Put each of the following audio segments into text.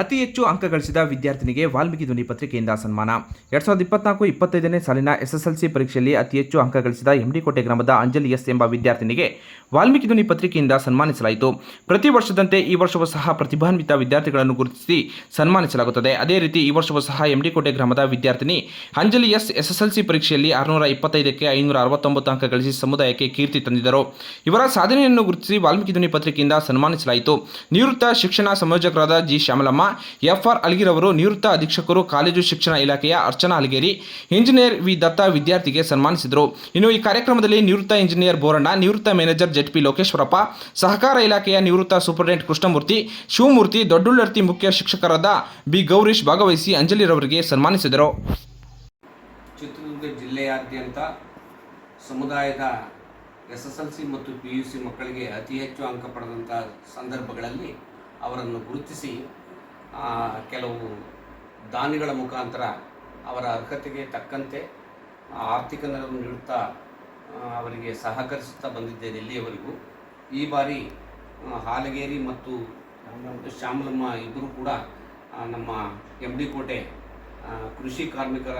ಅತಿ ಹೆಚ್ಚು ಅಂಕ ಗಳಿಸಿದ ವಿದ್ಯಾರ್ಥಿನಿಗೆ ವಾಲ್ಮೀಕಿ ಧ್ವನಿ ಪತ್ರಿಕೆಯಿಂದ ಸನ್ಮಾನ. ಎರಡ್ ಸಾವಿರದ ಇಪ್ಪತ್ನಾಲ್ಕು ಇಪ್ಪತ್ತೈದನೇ ಸಾಲಿನ ಎಸ್ಎಸ್ಎಲ್ಸಿ ಪರೀಕ್ಷೆಯಲ್ಲಿ ಅತಿ ಹೆಚ್ಚು ಅಂಕ ಗಳಿಸಿದ ಎಂಡಿಕೋಟೆ ಗ್ರಾಮದ ಅಂಜಲಿ ಎಸ್ ಎಂಬ ವಿದ್ಯಾರ್ಥಿನಿಗೆ ವಾಲ್ಮೀಕಿ ಧ್ವನಿ ಪತ್ರಿಕೆಯಿಂದ ಸನ್ಮಾನಿಸಲಾಯಿತು. ಪ್ರತಿ ವರ್ಷದಂತೆ ಈ ವರ್ಷವೂ ಸಹ ಪ್ರತಿಭಾನ್ವಿತ ವಿದ್ಯಾರ್ಥಿಗಳನ್ನು ಗುರುತಿಸಿ ಸನ್ಮಾನಿಸಲಾಗುತ್ತದೆ. ಅದೇ ರೀತಿ ಈ ವರ್ಷವೂ ಸಹ ಎಂಡಿಕೋಟೆ ಗ್ರಾಮದ ವಿದ್ಯಾರ್ಥಿನಿ ಅಂಜಲಿ ಎಸ್ ಎಸ್ಎಸ್ಎಲ್ಸಿ ಪರೀಕ್ಷೆಯಲ್ಲಿ ಆರುನೂರ ಇಪ್ಪತ್ತೈದಕ್ಕೆ ಐನೂರ ಅರವತ್ತೊಂಬತ್ತು ಅಂಕ ಗಳಿಸಿ ಸಮುದಾಯಕ್ಕೆ ಕೀರ್ತಿ ತಂದಿದ್ದರು ಇವರ ಸಾಧನೆಯನ್ನು ಗುರುತಿಸಿ ವಾಲ್ಮೀಕಿ ಧ್ವನಿ ಪತ್ರಿಕೆಯಿಂದ ಸನ್ಮಾನಿಸಲಾಯಿತು. ನಿವೃತ್ತ ಶಿಕ್ಷಣ ಸಂಯೋಜಕರಾದ ಜಿ. ಶ್ಯಾಮಲಮ್ಮ ಎಫ್ಆರ್ ಅಲ್ಗಿರವರು ನಿವೃತ್ತ ಅಧೀಕ್ಷಕರು ಕಾಲೇಜು ಶಿಕ್ಷಣ ಇಲಾಖೆಯ ಅರ್ಚನಾ ಅಲ್ಗೇರಿ ಇಂಜಿನಿಯರ್ ವಿ ದತ್ತ ವಿದ್ಯಾರ್ಥಿಗೆ ಸನ್ಮಾನಿಸಿದರು. ಇನ್ನು ಈ ಕಾರ್ಯಕ್ರಮದಲ್ಲಿ ನಿವೃತ್ತ ಇಂಜಿನಿಯರ್ ಬೋರಣ್ಣ, ನಿವೃತ್ತ ಮ್ಯಾನೇಜರ್ ಜೆಟ್ ಪಿ ಲೋಕೇಶ್ವರಪ್ಪ, ಸಹಕಾರ ಇಲಾಖೆಯ ನಿವೃತ್ತ ಸೂಪರಿಂಟೆಂಡೆಂಟ್ ಕೃಷ್ಣಮೂರ್ತಿ, ಶಿವಮೂರ್ತಿ, ದೊಡ್ಡುಳ್ಳರ್ತಿ ಮುಖ್ಯ ಶಿಕ್ಷಕರಾದ ಬಿ ಗೌರೀಶ್ ಭಾಗವಹಿಸಿ ಅಂಜಲಿರವರಿಗೆ ಸನ್ಮಾನಿಸಿದರು. ಚಿತ್ರದುರ್ಗ ಜಿಲ್ಲೆಯಾದ್ಯಂತ ಸಮುದಾಯದ ಎಸ್ ಎಸ್ ಎಲ್ ಸಿ ಮತ್ತು ಪಿ ಯು ಸಿ ಮಕ್ಕಳಿಗೆ ಅತಿ ಹೆಚ್ಚು ಅಂಕ ಪಡೆದಂಥ ಸಂದರ್ಭಗಳಲ್ಲಿ ಅವರನ್ನು ಗುರುತಿಸಿ ಕೆಲವು ದಾನಿಗಳ ಮುಖಾಂತರ ಅವರ ಅರ್ಹತೆಗೆ ತಕ್ಕಂತೆ ಆರ್ಥಿಕ ನೆರವು ನೀಡುತ್ತಾ ಅವರಿಗೆ ಸಹಕರಿಸುತ್ತಾ ಬಂದಿದ್ದೇನೆ ಇಲ್ಲಿಯವರೆಗೂ ಈ ಬಾರಿ ಹಾಲಗೇರಿ ಮತ್ತು ಶ್ಯಾಮಲಮ್ಮ ಇಬ್ಬರು ಕೂಡ ನಮ್ಮ ಎಂ ಡಿ ಕೋಟೆ ಕೃಷಿ ಕಾರ್ಮಿಕರ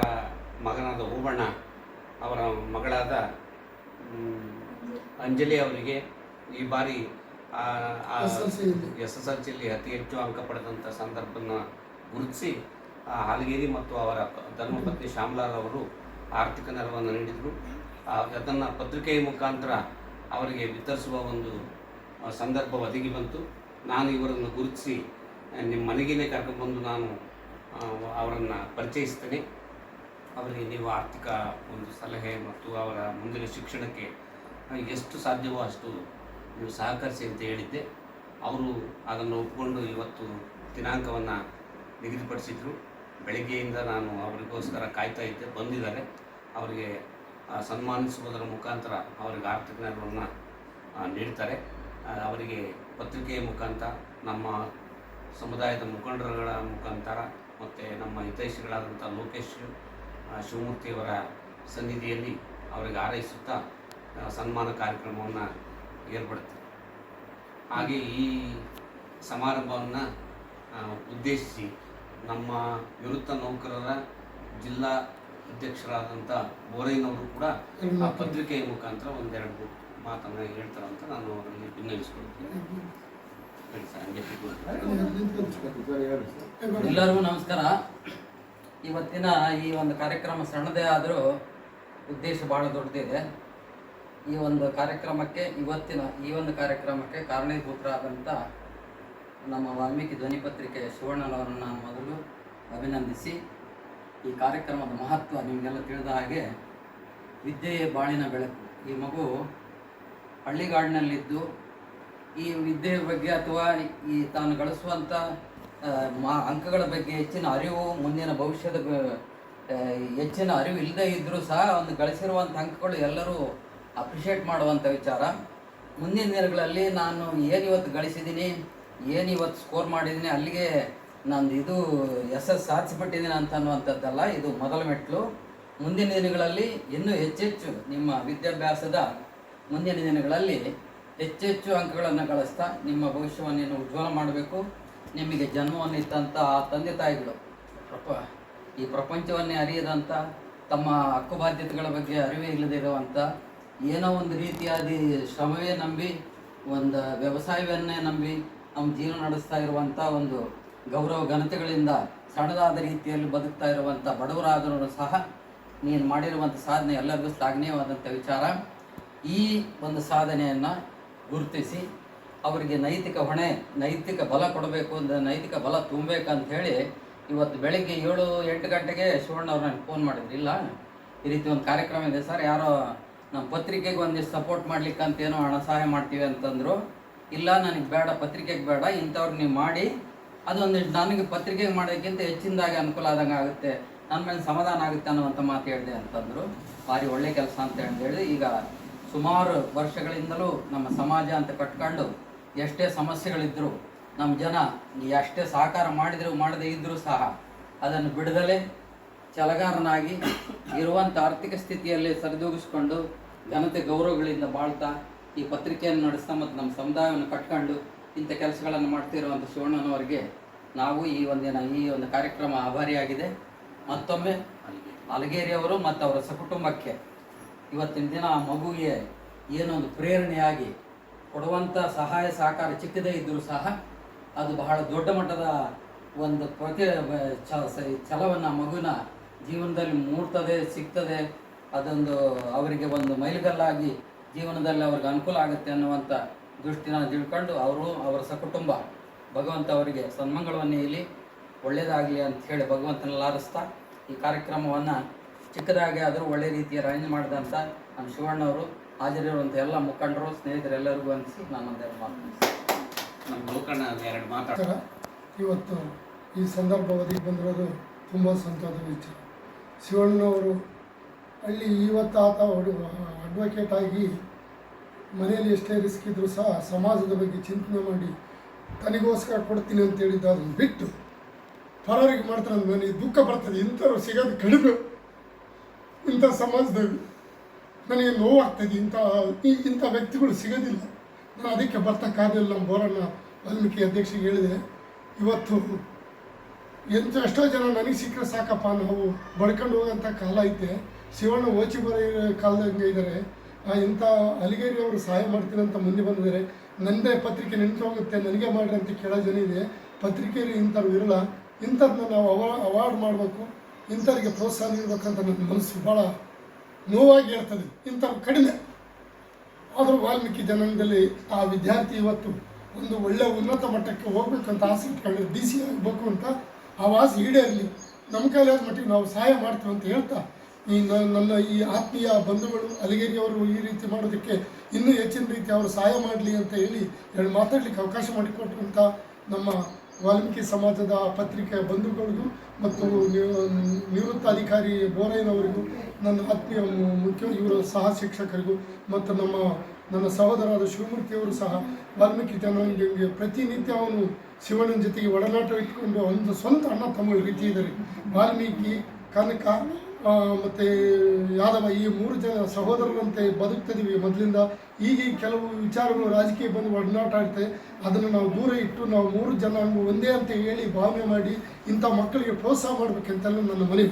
ಮಗನಾದ ಓಬಣ್ಣ ಅವರ ಮಗಳಾದ ಅಂಜಲಿ ಅವರಿಗೆ ಈ ಬಾರಿ ಎಸ್ ಎಸ್ ಎಲ್ ಸಿಯಲ್ಲಿ ಅತಿ ಹೆಚ್ಚು ಅಂಕ ಪಡೆದಂಥ ಸಂದರ್ಭನ ಗುರುತಿಸಿ ಆ, ಹಾಲಗೇರಿ ಮತ್ತು ಅವರ ಧರ್ಮಪತ್ನಿ ಶ್ಯಾಮ್ಲಾಲ್ ಅವರು ಆರ್ಥಿಕ ನೆರವನ್ನು ನೀಡಿದರು. ಅದನ್ನು ಪತ್ರಿಕೆಯ ಮುಖಾಂತರ ಅವರಿಗೆ ವಿತರಿಸುವ ಒಂದು ಸಂದರ್ಭ ಒದಗಿ ಬಂತು. ನಾನು ಇವರನ್ನು ಗುರುತಿಸಿ ನಿಮ್ಮ ಮನೆಗೇ ಕರ್ಕೊಂಡ್ಬಂದು ನಾನು ಅವರನ್ನು ಪರಿಚಯಿಸ್ತೇನೆ. ಅವರಿಗೆ ನೀವು ಆರ್ಥಿಕ ಒಂದು ಸಲಹೆ ಮತ್ತು ಅವರ ಮುಂದಿನ ಶಿಕ್ಷಣಕ್ಕೆ ಎಷ್ಟು ಸಾಧ್ಯವೋ ಅಷ್ಟು ನೀವು ಸಹಕರಿಸಿ ಅಂತ ಹೇಳಿದ್ದೆ. ಅವರು ಅದನ್ನು ಒಪ್ಪಿಕೊಂಡು ಇವತ್ತು ದಿನಾಂಕವನ್ನು ನಿಗದಿಪಡಿಸಿದರು. ಬೆಳಗ್ಗೆಯಿಂದ ನಾನು ಅವರಿಗೋಸ್ಕರ ಕಾಯ್ತಾ ಇದ್ದೆ, ಬಂದಿದ್ದಾರೆ. ಅವರಿಗೆ ಸನ್ಮಾನಿಸುವುದರ ಮುಖಾಂತರ ಅವರಿಗೆ ಆರ್ಥಿಕ ನೆರವನ್ನು ನೀಡ್ತಾರೆ. ಅವರಿಗೆ ಪತ್ರಿಕೆಯ ಮುಖಾಂತರ, ನಮ್ಮ ಸಮುದಾಯದ ಮುಖಂಡರುಗಳ ಮುಖಾಂತರ ಮತ್ತು ನಮ್ಮ ಹಿತೈಷಿಗಳಾದಂಥ ಲೋಕೇಶ್ ಶಿವಮೂರ್ತಿಯವರ ಸನ್ನಿಧಿಯಲ್ಲಿ ಅವರಿಗೆ ಹಾರೈಸುತ್ತಾ ಸನ್ಮಾನ ಕಾರ್ಯಕ್ರಮವನ್ನು ಏರ್ಪಡುತ್ತೆ ಹಾಗೆ ಈ ಸಮಾರಂಭವನ್ನು ಉದ್ದೇಶಿಸಿ ನಮ್ಮ ನಿವೃತ್ತ ನೌಕರರ ಜಿಲ್ಲಾ ಅಧ್ಯಕ್ಷರಾದಂಥ ಬೋರೈನವರು ಕೂಡ ಆ ಪತ್ರಿಕೆಯ ಮುಖಾಂತರ ಒಂದೆರಡು ಮಾತನ್ನು ಹೇಳ್ತಾರಂತ ನಾನು ಅವರಲ್ಲಿ ಹಂಗೆ ಎಲ್ಲರಿಗೂ ನಮಸ್ಕಾರ. ಇವತ್ತಿನ ಈ ಒಂದು ಕಾರ್ಯಕ್ರಮ ಸಣ್ಣದೇ ಆದರೂ ಉದ್ದೇಶ ಭಾಳ ದೊಡ್ಡದಿದೆ. ಈ ಒಂದು ಕಾರ್ಯಕ್ರಮಕ್ಕೆ, ಇವತ್ತಿನ ಈ ಒಂದು ಕಾರ್ಯಕ್ರಮಕ್ಕೆ ಕಾರಣೀಭೂತರಾದಂಥ ನಮ್ಮ ವಾಲ್ಮೀಕಿ ಧ್ವನಿಪತ್ರಿಕೆ ಪತ್ರಿಕೆ ಶಿವಣ್ಣನವರನ್ನು ನಾನು ಮೊದಲು ಅಭಿನಂದಿಸಿ, ಈ ಕಾರ್ಯಕ್ರಮದ ಮಹತ್ವ ನಿಮಗೆಲ್ಲ ತಿಳಿದ ಹಾಗೆ ವಿದ್ಯೆಯೇ ಬಾಳಿನ ಬೆಳಕು. ಈ ಮಗು ಹಳ್ಳಿಗಾಡಿನಲ್ಲಿದ್ದು, ಈ ವಿದ್ಯೆಯ ಬಗ್ಗೆ ಅಥವಾ ಈ ತಾನು ಗಳಿಸುವಂಥ ಮಾ, ಅಂಕಗಳ ಬಗ್ಗೆ ಹೆಚ್ಚಿನ ಅರಿವು, ಮುಂದಿನ ಭವಿಷ್ಯದ ಹೆಚ್ಚಿನ ಅರಿವು ಇಲ್ಲದೇ ಇದ್ದರೂ ಸಹ ಒಂದು ಗಳಿಸಿರುವಂಥ ಅಂಕಗಳು ಎಲ್ಲರೂ ಅಪ್ರಿಷಿಯೇಟ್ ಮಾಡುವಂಥ ವಿಚಾರ. ಮುಂದಿನ ದಿನಗಳಲ್ಲಿ ನಾನು ಏನು ಇವತ್ತು ಗಳಿಸಿದ್ದೀನಿ ಏನು ಇವತ್ತು ಸ್ಕೋರ್ ಮಾಡಿದ್ದೀನಿ ಅಲ್ಲಿಗೆ ನಾನು ಇದು ಎಸ್ ಸಾಧಿಸಿಬಿಟ್ಟಿದ್ದೀನಿ ಅಂತ ಅನ್ನುವಂಥದ್ದಲ್ಲ ಇದು ಮೊದಲ ಮೆಟ್ಟಲು ಮುಂದಿನ ದಿನಗಳಲ್ಲಿ ಇನ್ನೂ ಹೆಚ್ಚೆಚ್ಚು ನಿಮ್ಮ ವಿದ್ಯಾಭ್ಯಾಸದ ಮುಂದಿನ ದಿನಗಳಲ್ಲಿ ಹೆಚ್ಚೆಚ್ಚು ಅಂಕಗಳನ್ನು ಗಳಿಸ್ತಾ ನಿಮ್ಮ ಭವಿಷ್ಯವನ್ನು ಉಜ್ವಲ ಮಾಡಬೇಕು. ನಿಮಗೆ ಜನ್ಮವನ್ನು ಇತ್ತಂಥ ತಂದೆ ತಾಯಿಗಳು ಪ್ರಪ ಈ ಪ್ರಪಂಚವನ್ನೇ ಅರಿಯದಂಥ ತಮ್ಮ ಹಕ್ಕು ಬಾಧ್ಯತೆಗಳ ಬಗ್ಗೆ ಅರಿವೇ ಇಲ್ಲದಿರುವಂಥ ಏನೋ ಒಂದು ರೀತಿಯಾದ ಶ್ರಮವೇ ನಂಬಿ, ಒಂದು ವ್ಯವಸಾಯವನ್ನೇ ನಂಬಿ ನಮ್ಮ ಜೀವನ ನಡೆಸ್ತಾ ಇರುವಂಥ ಒಂದು ಗೌರವ ಘನತೆಗಳಿಂದ ಸಣ್ಣದಾದ ರೀತಿಯಲ್ಲಿ ಬದುಕ್ತಾ ಇರುವಂಥ ಬಡವರಾದರೂ ಸಹ ನೀನು ಮಾಡಿರುವಂಥ ಸಾಧನೆ ಎಲ್ಲರಿಗೂ ಶ್ಲಾಘನೀಯವಾದಂಥ ವಿಚಾರ. ಈ ಒಂದು ಸಾಧನೆಯನ್ನು ಗುರುತಿಸಿ ಅವರಿಗೆ ನೈತಿಕ ಹೊಣೆ, ನೈತಿಕ ಬಲ ಕೊಡಬೇಕು ಅಂದರೆ ನೈತಿಕ ಬಲ ತುಂಬಬೇಕಂತ ಹೇಳಿ ಇವತ್ತು ಬೆಳಿಗ್ಗೆ ಏಳು ಎಂಟು ಗಂಟೆಗೆ ಶಿವಣ್ಣ ಫೋನ್ ಮಾಡಿದ್ರು. ಇಲ್ಲ, ಈ ರೀತಿ ಒಂದು ಕಾರ್ಯಕ್ರಮ ಇದೆ ಸರ್, ಯಾರೋ ನಮ್ಮ ಪತ್ರಿಕೆಗೆ ಒಂದಿಷ್ಟು ಸಪೋರ್ಟ್ ಮಾಡ್ಲಿಕ್ಕೆ ಅಂತ ಏನೋ ಹಣ ಸಹಾಯ ಮಾಡ್ತೀವಿ ಅಂತಂದರು, ಇಲ್ಲ ನನಗೆ ಬೇಡ, ಪತ್ರಿಕೆಗೆ ಬೇಡ, ಇಂಥವ್ರು ನೀವು ಮಾಡಿ, ಅದೊಂದಿಷ್ಟು ನನಗೆ ಪತ್ರಿಕೆಗೆ ಮಾಡೋದಕ್ಕಿಂತ ಹೆಚ್ಚಿನದಾಗಿ ಅನುಕೂಲ ಆದಂಗೆ ಆಗುತ್ತೆ ನನ್ನ ಮೇಲೆ ಸಮಾಧಾನ ಆಗುತ್ತೆ ಅನ್ನುವಂಥ ಮಾತು ಹೇಳಿದೆ ಅಂತಂದರು. ಭಾರಿ ಒಳ್ಳೆ ಕೆಲಸ ಅಂತ ಹೇಳಿ ಈಗ ಸುಮಾರು ವರ್ಷಗಳಿಂದಲೂ ನಮ್ಮ ಸಮಾಜ ಅಂತ ಕಟ್ಕೊಂಡು ಎಷ್ಟೇ ಸಮಸ್ಯೆಗಳಿದ್ದರೂ ನಮ್ಮ ಜನ ಎಷ್ಟೇ ಸಹಕಾರ ಮಾಡಿದ್ರು, ಮಾಡದೇ ಇದ್ದರೂ ಸಹ ಅದನ್ನು ಬಿಡದಲೇ ಛಲಗಾರನಾಗಿ ಇರುವಂಥ ಆರ್ಥಿಕ ಸ್ಥಿತಿಯಲ್ಲಿ ಸರಿದೂಗಿಸ್ಕೊಂಡು ಘನತೆ ಗೌರವಗಳಿಂದ ಬಾಳ್ತಾ ಈ ಪತ್ರಿಕೆಯನ್ನು ನಡೆಸ್ತಾ ಮತ್ತು ನಮ್ಮ ಸಮುದಾಯವನ್ನು ಕಟ್ಕೊಂಡು ಇಂಥ ಕೆಲಸಗಳನ್ನು ಮಾಡ್ತಿರುವಂಥ ಶಿವಣ್ಣನವರಿಗೆ ನಾವು ಈ ಒಂದಿನ ಈ ಒಂದು ಕಾರ್ಯಕ್ರಮ ಆಭಾರಿಯಾಗಿದೆ. ಮತ್ತೊಮ್ಮೆ ಅಲಗೇರಿಯವರು ಮತ್ತು ಅವರ ಸಕುಟುಂಬಕ್ಕೆ ಇವತ್ತಿನ ದಿನ ಆ ಮಗುವಿಗೆ ಏನೊಂದು ಪ್ರೇರಣೆಯಾಗಿ ಕೊಡುವಂಥ ಸಹಾಯ ಸಹಕಾರ ಚಿಕ್ಕದೇ ಇದ್ದರೂ ಸಹ ಅದು ಬಹಳ ದೊಡ್ಡ ಮಟ್ಟದ ಒಂದು ಪ್ರತಿ ಛಲವನ್ನು ಮಗುವಿನ ಜೀವನದಲ್ಲಿ ಮೂಡ್ತದೆ ಸಿಗ್ತದೆ ಅದೊಂದು ಅವರಿಗೆ ಒಂದು ಮೈಲಿಗಲ್ಲಾಗಿ ಜೀವನದಲ್ಲಿ ಅವ್ರಿಗೆ ಅನುಕೂಲ ಆಗುತ್ತೆ ಅನ್ನುವಂಥ ದೃಷ್ಟಿನ ತಿಳ್ಕೊಂಡು ಅವರು ಅವರ ಸಕುಟುಂಬ ಭಗವಂತ ಅವರಿಗೆ ಸನ್ಮಂಗಳವನ್ನು ಇಲ್ಲಿ ಒಳ್ಳೆಯದಾಗಲಿ ಅಂತ ಹೇಳಿ ಭಗವಂತನ ಹಾರಿಸ್ತಾ ಈ ಕಾರ್ಯಕ್ರಮವನ್ನು ಚಿಕ್ಕದಾಗಿ ಆದರೂ ಒಳ್ಳೆ ರೀತಿಯ ಅರೇಂಜ್ ಮಾಡಿದಂಥ ನಮ್ಮ ಶಿವಣ್ಣವರು ಹಾಜರಿರುವಂಥ ಎಲ್ಲ ಮುಖಂಡರು ಸ್ನೇಹಿತರೆಲ್ಲರಿಗೂ ಅನಿಸಿ ನಾನೊಂದೆರಡು ಮಾತು ಎರಡು ಮಾತಾಡ ಇವತ್ತು ಈ ಸಂದರ್ಭ ಒದಗಿ ಬಂದಿರೋದು ತುಂಬ ಸಂತೋಷದ ವಿಚಾರ. ಶಿವಣ್ಣನವರು ಅಲ್ಲಿ ಇವತ್ತು ಆತ ಅಡ್ವೊಕೇಟ್ ಆಗಿ ಮನೆಯಲ್ಲಿ ಎಷ್ಟೇ ರಿಸ್ಕ್ ಇದ್ದರೂ ಸಹ ಸಮಾಜದ ಬಗ್ಗೆ ಚಿಂತನೆ ಮಾಡಿ ತನಗೋಸ್ಕರ ಕೊಡ್ತೀನಿ ಅಂತ ಹೇಳಿದ್ದು ಅದನ್ನು ಬಿಟ್ಟು ಪರರಿಗೆ ಮಾಡ್ತಾರೆ ಅಂದ್ರೆ ನನಗೆ ದುಃಖ ಬರ್ತದೆ. ಇಂಥವ್ರು ಸಿಗೋದು ಕಡಿಮೆ. ಇಂಥ ಸಮಾಜದಲ್ಲಿ ನನಗೆ ನೋವಾಗ್ತದೆ. ಇಂಥ ಇಂಥ ವ್ಯಕ್ತಿಗಳು ಸಿಗೋದಿಲ್ಲ. ನಾನು ಅದಕ್ಕೆ ಬರ್ತಕ್ಕಾಗಲಿಲ್ಲ ನಮ್ಮ ಬೋರಣ್ಣ ವಾಲ್ಮೀಕಿ ಅಧ್ಯಕ್ಷರಿಗೆ ಹೇಳಿದೆ. ಇವತ್ತು ಎಂತ ಎಷ್ಟೋ ಜನ ನನಗೆ ಸಿಕ್ಕರೆ ಸಾಕಪ್ಪ ನಾವು ಬಡ್ಕೊಂಡು ಹೋಗೋಂಥ ಕಾಲ ಐತೆ. ಶಿವಣ್ಣ ಓಚಿ ಬರೋ ಕಾಲದಂಗೆ ಇದ್ದಾರೆ ಇಂಥ ಅಲಿಗೇರಿ ಅವರು ಸಹಾಯ ಮಾಡ್ತೀನಿ ಅಂತ ಮುಂದೆ ಬಂದಿದ್ದಾರೆ. ನನ್ನದೇ ಪತ್ರಿಕೆ ನಿಂತು ಹೋಗುತ್ತೆ, ನನಗೆ ಮಾಡ್ರಿ ಅಂತ ಕೇಳೋ ಜನ ಇದೆ. ಪತ್ರಿಕೆಯಲ್ಲಿ ಇಂಥವ್ರು ಇರಲ್ಲ. ಇಂಥದ್ದನ್ನ ನಾವು ಅವಾ ಅವಾರ್ಡ್ ಮಾಡಬೇಕು. ಇಂಥವ್ರಿಗೆ ಪ್ರೋತ್ಸಾಹ ನೀಡಬೇಕಂತ ನನ್ನ ಮನಸ್ಸು ಭಾಳ ನೋವಾಗಿ ಹೇಳ್ತದೆ. ಇಂಥವ್ರು ಕಡಿಮೆ. ಆದರೂ ವಾಲ್ಮೀಕಿ ಜನಾಂಗದಲ್ಲಿ ಆ ವಿದ್ಯಾರ್ಥಿ ಇವತ್ತು ಒಂದು ಒಳ್ಳೆಯ ಉನ್ನತ ಮಟ್ಟಕ್ಕೆ ಹೋಗ್ಬೇಕಂತ ಆಸೆ ಇಟ್ಕೊಂಡು ಡಿ ಸಿ ಆಗಬೇಕು ಅಂತ ಆ ಈಡೇ ಈಡೇರಲಿ. ನಮ್ಮ ಕೈಲಾದ ಮಟ್ಟಿಗೆ ನಾವು ಸಹಾಯ ಮಾಡ್ತೇವೆ ಅಂತ ಹೇಳ್ತಾ, ಈ ನನ್ನ ಈ ಆತ್ಮೀಯ ಬಂಧುಗಳು ಅಲಿಗೇರಿಯವರು ಈ ರೀತಿ ಮಾಡೋದಕ್ಕೆ ಇನ್ನೂ ಹೆಚ್ಚಿನ ರೀತಿ ಅವರು ಸಹಾಯ ಮಾಡಲಿ ಅಂತ ಹೇಳಿ ಎರಡು ಮಾತಾಡಲಿಕ್ಕೆ ಅವಕಾಶ ಮಾಡಿಕೊಟ್ಟಂಥ ನಮ್ಮ ವಾಲ್ಮೀಕಿ ಸಮಾಜದ ಪತ್ರಿಕೆ ಬಂಧುಗಳಿಗೂ ಮತ್ತು ನಿವೃತ್ತ ಅಧಿಕಾರಿ ಬೋರಯ್ಯನವರಿಗೂ, ನನ್ನ ಆತ್ಮೀಯ ಮುಖ್ಯ, ಇವರ ಸಹ ಶಿಕ್ಷಕರಿಗೂ ಮತ್ತು ನಮ್ಮ ನನ್ನ ಸಹೋದರಾದ ಶಿವಮೂರ್ತಿಯವರು ಸಹ ವಾಲ್ಮೀಕಿ ಜನಾಂಗಿಗೆ ಪ್ರತಿನಿತ್ಯ ಅವನು ಶಿವನ ಜೊತೆಗೆ ಒಡನಾಟ ಇಟ್ಕೊಂಡು ಒಂದು ಸ್ವಂತ ಅಣ್ಣ ತಮ್ಮ ರೀತಿ ಇದ್ದಾರೆ. ವಾಲ್ಮೀಕಿ, ಕನಕ ಮತ್ತು ಯಾದವ ಈ ಮೂರು ಜನ ಸಹೋದರರಂತೆ ಬದುಕ್ತಿದ್ದೀವಿ. ಮೊದಲಿಂದ ಈಗ ಕೆಲವು ವಿಚಾರಗಳು ರಾಜಕೀಯ ಬಂದು ಒಡನಾಟ ಆಡ್ತದೆ ಅದನ್ನು ನಾವು ದೂರ ಇಟ್ಟು ನಾವು ಮೂರು ಜನ ಒಂದೇ ಅಂತ ಹೇಳಿ ಭಾವನೆ ಮಾಡಿ ಇಂಥ ಮಕ್ಕಳಿಗೆ ಪ್ರೋತ್ಸಾಹ ಮಾಡಬೇಕಂತೆಲ್ಲ ನನ್ನ ಮನವಿ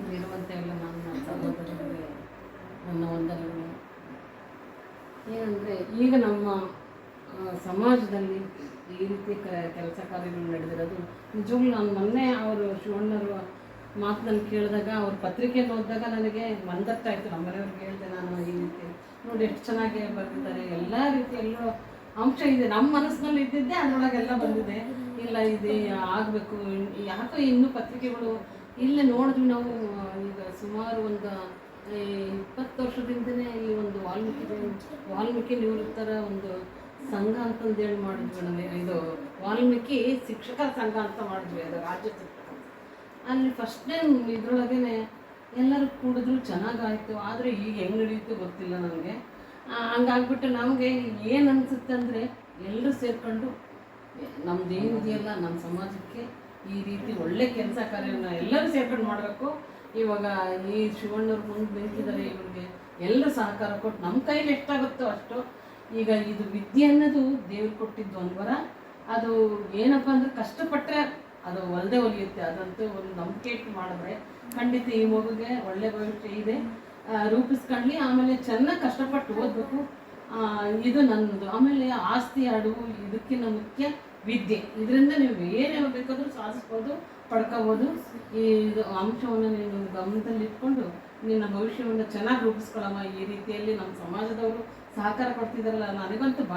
ಇಲ್ಲಿರುವಂಥ ಎಲ್ಲ ನನ್ನ ಸಹೋದರರಿಗೆ ನನ್ನ ವಂದನೆಗಳು ಏನಂದರೆ ಈಗ ನಮ್ಮ ಸಮಾಜದಲ್ಲಿ ಈ ರೀತಿ ಕೆಲಸ ಕಾರ್ಯಗಳು ನಡೆದಿರೋದು ನಿಜವಾಗ್ಲೂ ನಾನು ಮೊನ್ನೆ ಅವರು ಶಿವಣ್ಣರು ಮಾತನ್ನು ಕೇಳಿದಾಗ ಅವ್ರ ಪತ್ರಿಕೆಯನ್ನು ಓದಿದಾಗ ನನಗೆ ಮಂದಟ್ಟಾಯಿತು ನಮ್ಮ ಮನೆಯವ್ರಿಗೆ ಹೇಳಿದೆ ನಾನು ಈ ರೀತಿ ನೋಡಿ ಎಷ್ಟು ಚೆನ್ನಾಗಿ ಬರ್ತಿದ್ದಾರೆ. ಎಲ್ಲ ರೀತಿಯಲ್ಲೂ ಅಂಶ ಇದೆ. ನಮ್ಮ ಮನಸ್ಸಿನಲ್ಲಿ ಇದ್ದಿದ್ದೆ ಅದರೊಳಗೆಲ್ಲ ಬಂದಿದೆ. ಇಲ್ಲ, ಇದೆ ಆಗಬೇಕು. ಯಾಕೋ ಇನ್ನೂ ಪತ್ರಿಕೆಗಳು ಇಲ್ಲೇ ನೋಡಿದ್ವಿ ನಾವು ಈಗ ಸುಮಾರು ಒಂದು ಇಪ್ಪತ್ತು ವರ್ಷದಿಂದನೇ ಈ ಒಂದು ವಾಲ್ಮೀಕಿ ವಾಲ್ಮೀಕಿ ನಿವೃತ್ತರ ಒಂದು ಸಂಘ ಅಂತಂದೇಳಿ ಮಾಡಿದ್ವಿ ನಾವು. ಇದು ವಾಲ್ಮೀಕಿ ಶಿಕ್ಷಕರ ಸಂಘ ಅಂತ ಮಾಡಿದ್ವಿ ಅದು ರಾಜ್ಯ ಅಲ್ಲಿ ಫಸ್ಟ್ ಟೈಮ್ ಇದ್ರೊಳಗೇನೆ ಎಲ್ಲರೂ ಕೂಡಿದ್ರು, ಚೆನ್ನಾಗಾಯಿತು. ಆದರೆ ಈಗ ಹೆಂಗೆ ನಡೆಯುತ್ತೆ ಗೊತ್ತಿಲ್ಲ ನನಗೆ ಹಂಗಾಗ್ಬಿಟ್ಟು ನಮಗೆ ಏನು ಅನಿಸುತ್ತೆ ಅಂದರೆ ಎಲ್ಲರೂ ಸೇರ್ಕೊಂಡು ನಮ್ದು ಏನಿದೆಯಲ್ಲ ನಮ್ಮ ಸಮಾಜಕ್ಕೆ ಈ ರೀತಿ ಒಳ್ಳೆ ಕೆಲಸ ಕಾರ್ಯನ ಎಲ್ಲರೂ ಸೇರ್ಕೊಂಡು ಮಾಡಬೇಕು. ಇವಾಗ ಈ ಶಿವಣ್ಣವ್ರು ಮುಂದೆ ನಿಂತಿದ್ದಾರೆ ಇವ್ರಿಗೆ ಎಲ್ಲ ಸಹಕಾರ ಕೊಟ್ಟು ನಮ್ಮ ಕೈಲಿ ಎಷ್ಟಾಗುತ್ತೋ ಅಷ್ಟು. ಈಗ ಇದು ವಿದ್ಯೆ ಅನ್ನೋದು ದೇವ್ರು ಕೊಟ್ಟಿದ್ದು ಒಂದು ವರ ಅದು ಏನಪ್ಪ ಅಂದ್ರೆ ಕಷ್ಟಪಟ್ಟರೆ ಅದು ಒಲ್ದೆ ಒಲಿಯುತ್ತೆ. ಅದಂತೂ ಒಂದು ನಂಬಿಕೆ ಇಟ್ಟು ಮಾಡಿದ್ರೆ ಖಂಡಿತ ಈ ಮಗುಗೆ ಒಳ್ಳೆ ಭವಿಷ್ಯ ಇದೆ. ರೂಪಿಸ್ಕೊಂಡ್ಲಿ ಆಮೇಲೆ ಚೆನ್ನಾಗಿ ಕಷ್ಟಪಟ್ಟು ಓದಬೇಕು. ಇದು ನನ್ನದು ಆಮೇಲೆ ಆಸ್ತಿ, ಅಡುವು, ಇದಕ್ಕಿಂತ ಮುಖ್ಯ ವಿದ್ಯೆ. ಇದರಿಂದ ನೀವು ಏನೇ ಬೇಕಾದರೂ ಸಾಧಿಸ್ಬೋದು. ಪಡ್ಕೋಬೋದು. ಈ ಇದು ಅಂಶವನ್ನು ನೀನು ಗಮನದಲ್ಲಿ ಇಟ್ಕೊಂಡು ನಿನ್ನ ಭವಿಷ್ಯವನ್ನು ಚೆನ್ನಾಗಿ ರೂಪಿಸ್ಕೊಳ್ಳಮ್ಮ ಈ ರೀತಿಯಲ್ಲಿ ನಮ್ಮ ಸಮಾಜದವರು ಸಹಕಾರ ಕೊಡ್ತಿದ್ದಾರಲ್ಲ ನನಗಂತೂ ಬಾ